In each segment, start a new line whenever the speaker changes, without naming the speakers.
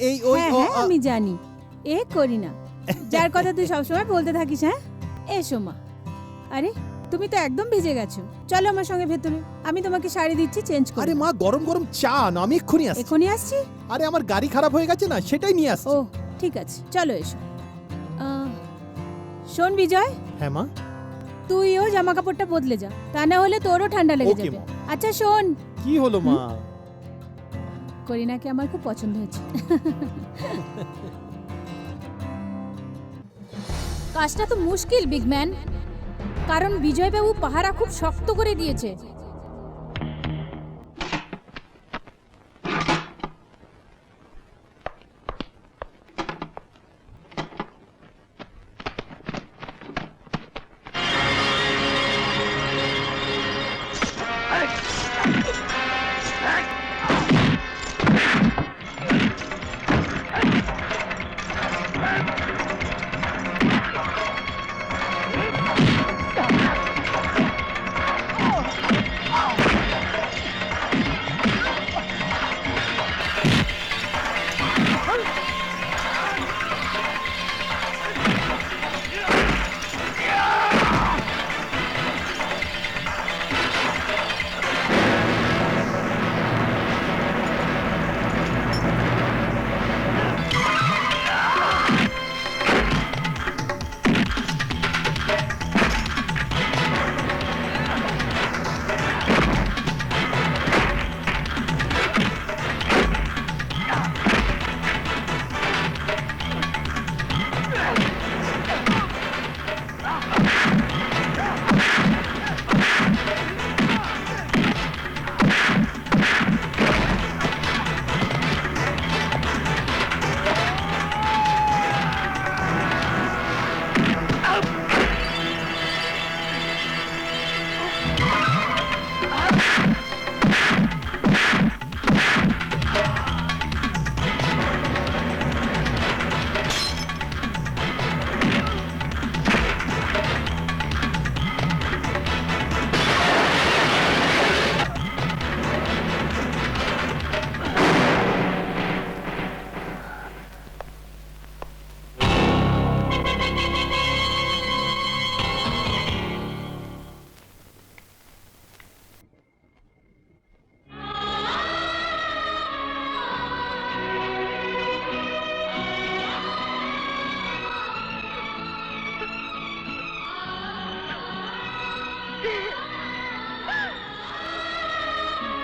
এই ওই
হ্যাঁ
ও,
হ্যাঁ
আ,
আমি জানি। এ করি না। যার কথা তুই সবসময় বলতে থাকিস হ্যাঁ? এসো মা। আরে তুমি তো একদম ভিজে গেছো। চলো আমার সঙ্গে ভেতরে। আমি তোমাকে শাড়ি দিচ্ছি চেঞ্জ করে
আরে মা গরম গরম চা না আমি এক্ষুনি আসছি।
এখনই আসছি?
আরে আমার গাড়ি খারাপ হয়ে গেছে না সেটাই নিয়ে আসছি।
ও ঠিক আছে চলো এসো। আহ, শোন বিজয়।
হ্যাঁ মা।
তুইও জামা কাপড়টা বদলে যা। তা না হলে তোরও ঠান্ডা লেগে
Okay,
যাবে।
মা।
আচ্ছা শোন।
কি হলো মা?
করিনাকে আমার খুব পছন্দ হয়েছে কাজটা তো মুশকিল, বিগ ম্যান। কারণ বিজয়বাবু পাহারা খুব শক্ত করে দিয়েছে।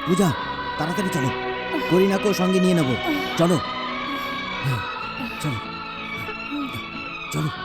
পূজা তাড়াতাড়ি চলো। করিনাকেও সঙ্গে নিয়ে নেব। চলো। হ্যাঁ, চলো। চলো।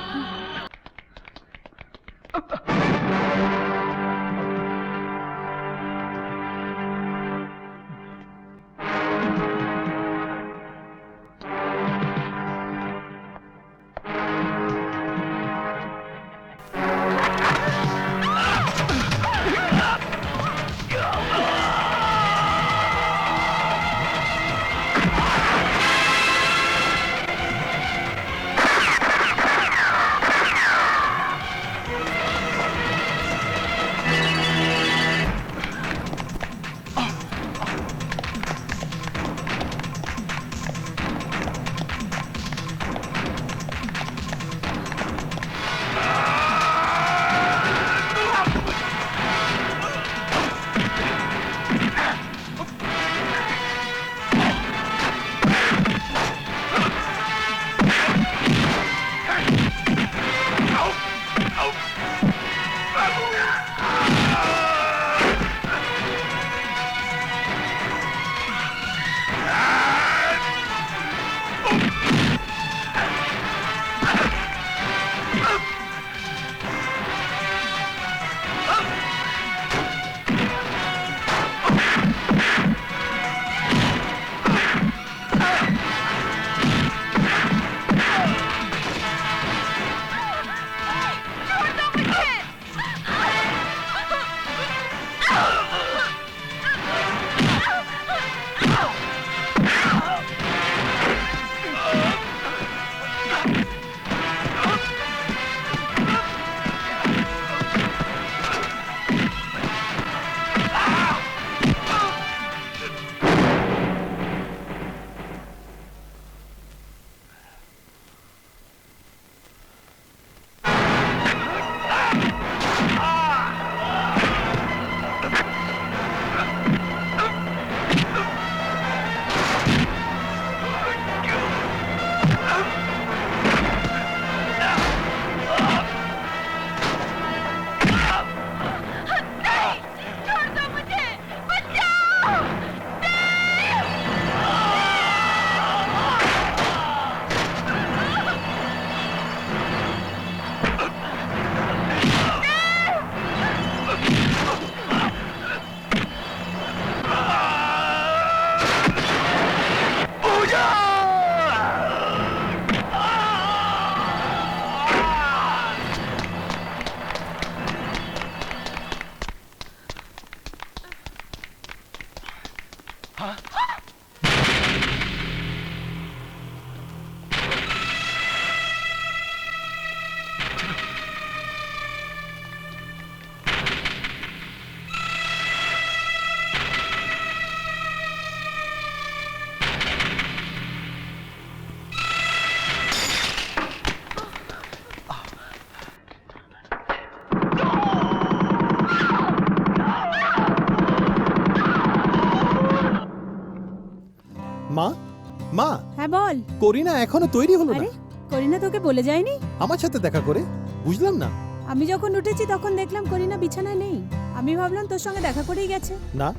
করিনা এখনও তৈরি হলো না।
আরে করিনা তোকে বলে যায়নি?
আমার সাথে দেখা করে? বুঝলাম না।
আমি যখন উঠেছি তখন দেখলাম করিনা বিছানায় নেই। আমি ভাবলাম তোর সঙ্গে দেখা করেই গেছে।
না।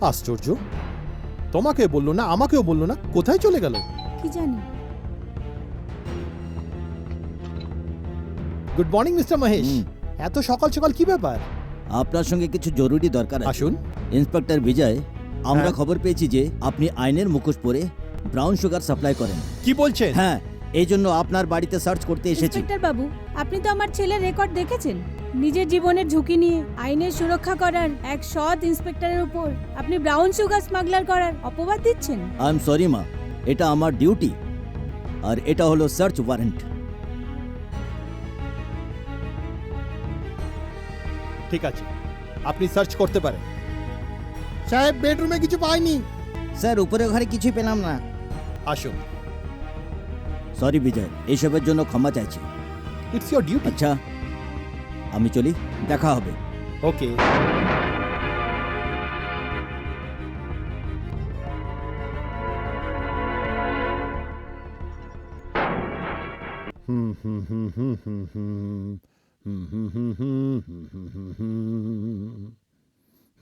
আশ্চর্য। তোমাকে বলল না আমাকেও বলল না কোথায় চলে গেল?
কি জানি।
গুড মর্নিং মিস্টার মহেশ
হুম।
এত সকাল সকাল কি ব্যাপার?
আপনার সঙ্গে কিছু জরুরি দরকার আছে।
আসুন।
ইন্সপেক্টর বিজয় আমরা
হ্যাঁ।
খবর পেয়েছি যে আপনি আইনের মুখোশ পরে ব্রাউন সুগার সাপ্লাই করেন।
কি বলছেন?
হ্যাঁ এই জন্য আপনার বাড়িতে সার্চ করতে এসেছি।
ইন্সপেক্টর বাবু আপনি তো আমার ছেলের রেকর্ড দেখেছেন। নিজের জীবনের ঝুঁকি নিয়ে আইনের সুরক্ষা করার এক সৎ ইন্সপেক্টরের উপর আপনি ব্রাউন সুগার স্মাগলার করার অপবাদ দিচ্ছেন।
আই এম সরি মা এটা আমার ডিউটি আর এটা হলো সার্চ ওয়ারেন্ট
ঠিক আছে আপনি সার্চ করতে পারেন। সাহেব বেডরুমে কিছু পাইনি।
স্যার উপরে ঘরে কিছুই পেলাম না।
আসুন
সরি বিজয় এইসবের জন্য ক্ষমা চাইছি
ইটস ইয়োর ডিউটি
আচ্ছা আমি চলি দেখা হবে
ওকে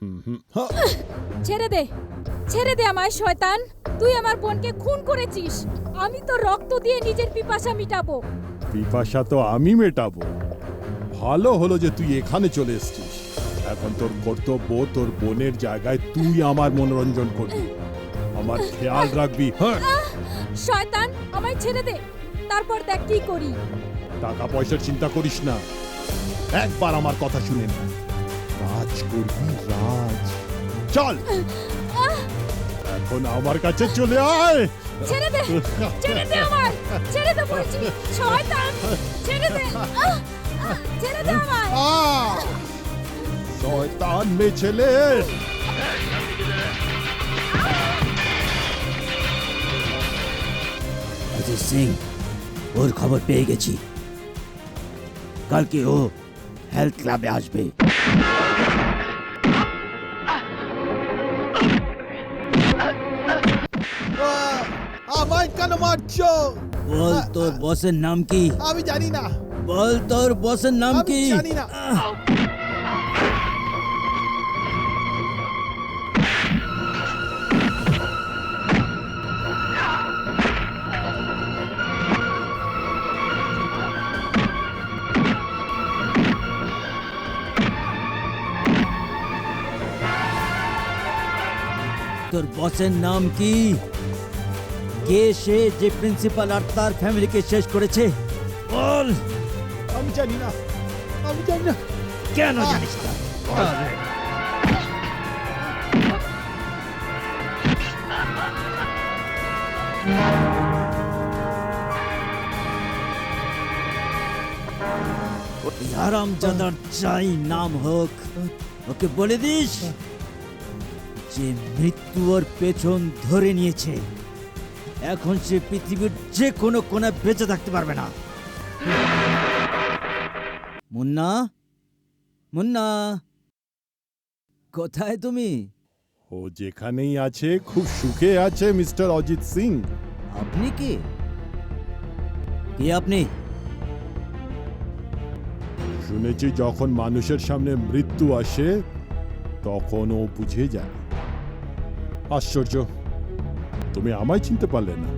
ছেড়ে দে ছেড়ে দে আমায় শয়তান। তুই আমার বোনকে খুন করেছিস। আমি তো রক্ত দিয়ে নিজের পিপাসা মিটাবো।
পিপাসা তো আমি মেটাবো। ভালো হলো যে তুই এখানে চলে এসেছিস। এখন তোর কর্তব্য তোর বোনের জায়গায় তুই আমার মনোরঞ্জন করবি। আমার খেয়াল রাখবি হ্যাঁ?
শয়তান আমায় ছেড়ে দে। তারপর দেখ কি করি।
টাকা পয়সার চিন্তা করিস না। একবার আমার কথা শুনে নে। রাজ করবি রাজ চল এখন আমার কাছে চলে আয়
ছেড়ে দে ছেড়ে দে আমায় ছেড়ে দে বলছি শয়তান ছেড়ে দে আহ! আহ! ছেড়ে দে আমায়
আহ! শয়তান মে ছেলে
অজিত সিং ওর খবর পেয়ে গেছি কালকে ও হেলথ ক্লাবে আসবে
কেন মারছো
বল তোর বসের নাম কি
আমি জানি না
বল তোর বসের নাম
আমি
কি
জানি না
তোর বসের নাম কি কে সে যে প্রিন্সিপাল আর তার ফ্যামিলিকে শেষ করেছে। বল।
আমি জানি না। আমি জানি না।
কেন জানিস না? আরাম জাদার চাই নাম হোক ওকে বলে দিস যে মৃত্যু ওর পেছন ধরে নিয়েছে। এখন সে পৃথিবীর যে কোনো কোণে বেঁচে থাকতে পারবে না। মুন্না? মুন্না? কোথায় তুমি?
ও যেখানেই আছে খুব সুখে আছে মিস্টার অজিত সিং।
আপনি কি? কি আপনি?
শুনেছি যখন মানুষের সামনে মৃত্যু আসে তখন ও বুঝে যায়। আশ্চর্য। তুমি আমায় চিনতে পারলে না।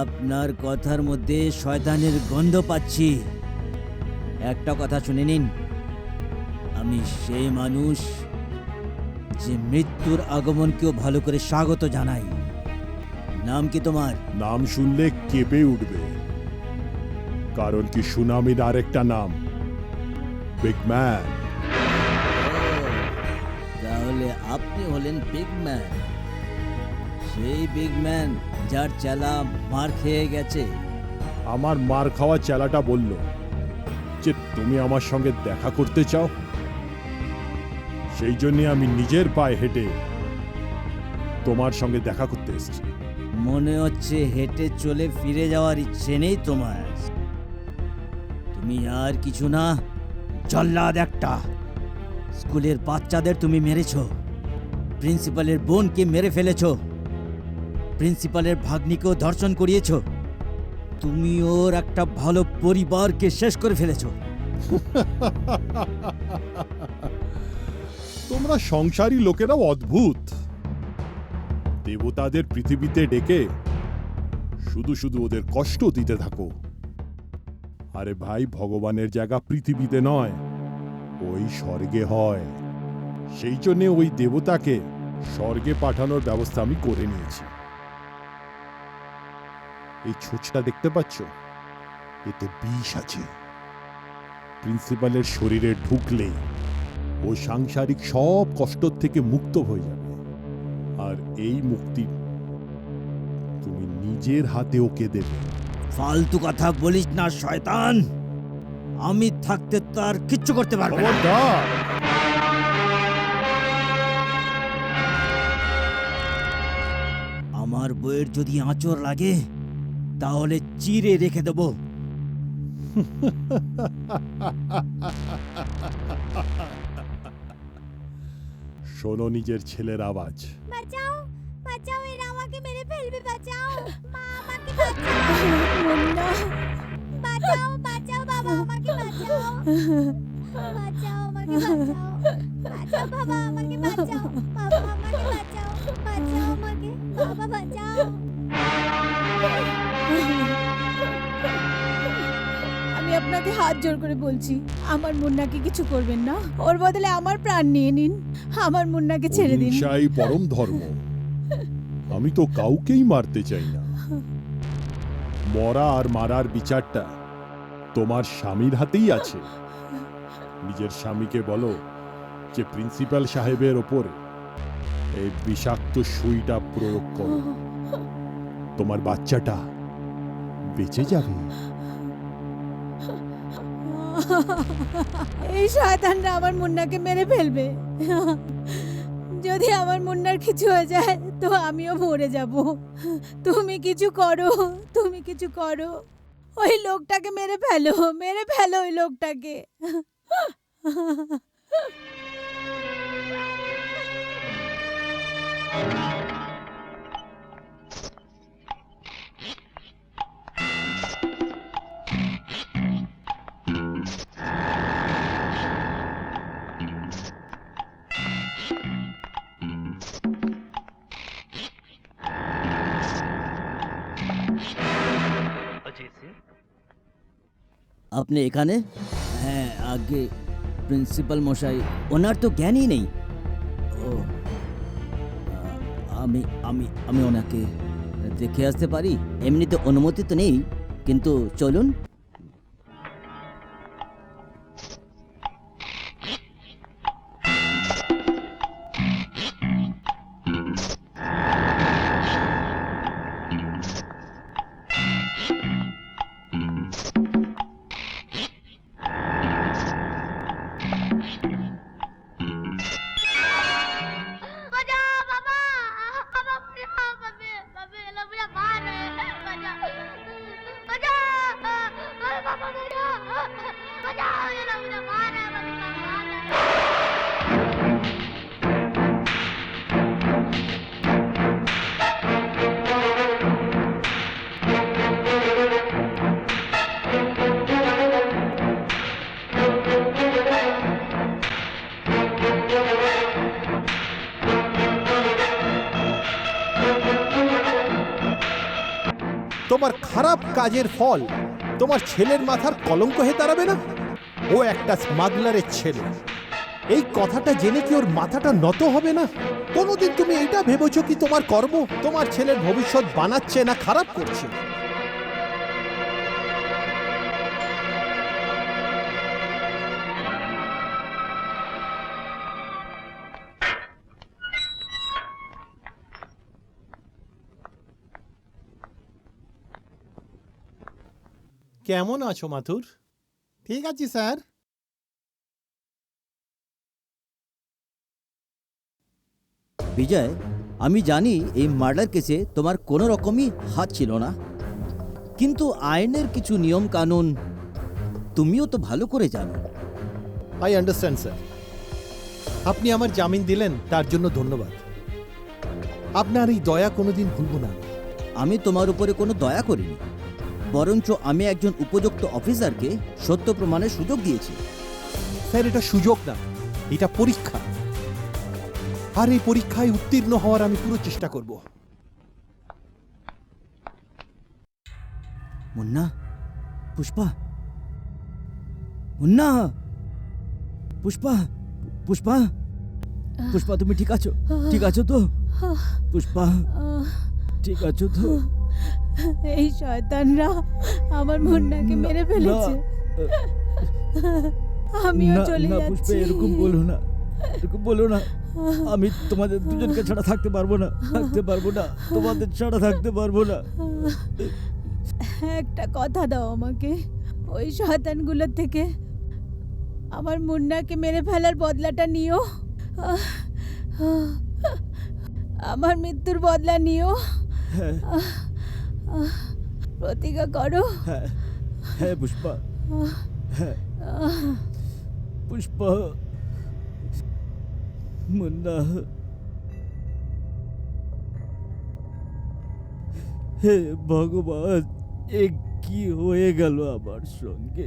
আপনার কথার মধ্যে শয়তানের গন্ধ পাচ্ছি। একটা কথা শুনে নিন। আমি সেই মানুষ যে মৃত্যুর আগমনকেও ভালো করে স্বাগত জানাই। নাম কি তোমার?
নাম শুনলে কেঁপে উঠবে। কারণ কি সুনামির আরেকটা নাম? বিগ ম্যান
তাহলে আপনি হলেন বিগ ম্যান সেই বিগ ম্যান যার চেলা মার খেয়ে গেছে।
আমার মার খাওয়া চেলাটা বলল যে তুমি আমার সঙ্গে দেখা করতে চাও? সেই জন্য আমি নিজের পায়ে হেঁটে তোমার সঙ্গে দেখা করতে এসেছি।
মনে হচ্ছে হেঁটে চলে ফিরে যাওয়ার ইচ্ছে নেই তোমার। তুমি আর কিছু না জল্লাদ একটা। স্কুলের বাচ্চাদের তুমি মেরেছো। প্রিন্সিপালের বোনকে মেরে ফেলেছো। প্রিন্সিপালের ভাগ্নিকেও ধর্ষণ করিয়েছ। তুমি ওর একটা ভালো পরিবারকে শেষ করে ফেলেছো।
তোমরা সংসারী লোকেরাও অদ্ভুত। দেবতাদের পৃথিবীতে ডেকে শুধু শুধু ওদের কষ্ট দিতে থাকো। আরে ভাই, ভগবানের জায়গা পৃথিবীতে নয়, ওই স্বর্গে হয়। সেই জন্যে ওই দেবতাকে স্বর্গে পাঠানোর ব্যবস্থা আমি করে নিয়েছি। এই ছুঁচটা দেখতে পাচ্ছ? এতে বিষ আছে। প্রিন্সিপালের শরীরে ঢুকলেই ও সাংসারিক সব কষ্ট থেকে মুক্ত হয়ে যাবে। আর এই মুক্তি তুমি নিজের হাতে ওকে দেবে।
ফালতু কথা বলিস না শয়তান! আমি থাকতে তো আর কিচ্ছু করতে পারব না। আমার বইয়ের যদি আঁচড় লাগে তাহলে চিরে রেখে দেবো।
শোনো নিজের ছেলের আওয়াজ।
বাঁচাও বাঁচাও এরা আমাকে মেরে ফেলবে বাঁচাও। মা আমাকে বাঁচাও। বাঁচাও বাঁচাও বাবা আমাকে বাঁচাও। বাঁচাও আমাকে বাঁচাও।
জোর করে বলছি, আমার মুন্নাকে কিছু করবেন না। ওর বদলে আমার প্রাণ নিয়ে নিন। আমার মুন্নাকে ছেড়ে দিন।
অহিংসাই পরম ধর্ম। আমি তো কাউকেই মারতে চাই না। মরা আর মারার বিচারটা তোমার স্বামীর হাতেই আছে। নিজের স্বামীকে বলো যে প্রিন্সিপাল সাহেবের ওপরে এই বিষাক্ত সুইটা প্রয়োগ করো। তোমার বাচ্চাটা বেঁচে যাবে।
এই শয়তানরা আমার মুন্নাকে মেরে ফেলবে। যদি আমার মুন্নার কিছু হয়ে যায়, তো আমিও মরে যাব। তুমি কিছু করো, তুমি কিছু করো। ওই লোকটাকে মেরে ফেলো মেরে ফেলো ওই লোকটাকে।
আপনি এখানে? হ্যাঁ আগে প্রিন্সিপাল মশাই, ওনার তো জ্ঞানই নেই। ও আমি আমি আমি ওনাকে দেখে আসতে পারি? এমনিতে অনুমতি তো নেই, কিন্তু চলুন।
তোমার খারাপ কাজের ফল তোমার ছেলের মাথার কলঙ্ক হয়ে দাঁড়াবে না? ও একটা স্মাগলারের ছেলে। এই কথাটা জেনে কি ওর মাথাটা নত হবে না? কোনোদিন তুমি এটা ভেবেছো কি তোমার কর্ম তোমার ছেলের ভবিষ্যৎ বানাচ্ছে না খারাপ করছে? কেমন আছো, মাথুর? ঠিক আছে স্যার।
বিজয় আমি জানি এই মার্ডার কেসে তোমার কোনো রকমই হাত ছিল না। কিন্তু আইনের কিছু নিয়ম কানুন তুমিও তো ভালো করে জানো।
আই আন্ডারস্ট্যান্ড স্যার আপনি আমার জামিন দিলেন তার জন্য ধন্যবাদ। আপনার এই দয়া কোনোদিন ভুলব না।
আমি তোমার উপরে কোনো দয়া করিনি। বরঞ্চ আমি একজন উপযুক্ত অফিসারকে সত্য প্রমাণের সুযোগ দিয়েছি।
স্যার এটা সুযোগ না এটা পরীক্ষা। আর এই পরীক্ষায় উত্তীর্ণ হওয়ার আমি পুরো চেষ্টা করব।
মুন্না পুষ্পা। মুন্না! পুষ্পা পুষ্পা। পুষ্পা তুমি ঠিক আছো? ঠিক আছো তো? পুষ্পা ঠিক আছো তো?
এই শয়তানরা আমার মুন্নাকে মেরে ফেলেছে। আমিও চলে যাচ্ছি।
এরকম বলো না এরকম বলো না। আমি তোমাদের দুজনকে ছাড়া থাকতে পারব না থাকতে পারব না তোমাদের ছাড়া থাকতে পারব না।
একটা কথা দাও আমাকে ওই শয়তানগুলোর থেকে। আমার মুন্নাকে মেরে ফেলার বদলাটা নিও। আহ, আমার মৃত্যুর বদলা নিও।
হ্যাঁ।
প্রতিজ্ঞা করো
হ্যাঁ হ্যাঁ পুষ্পা হ্যাঁ পুষ্পা মুন্না হে ভগবান এ কি হয়ে গেল আমার সঙ্গে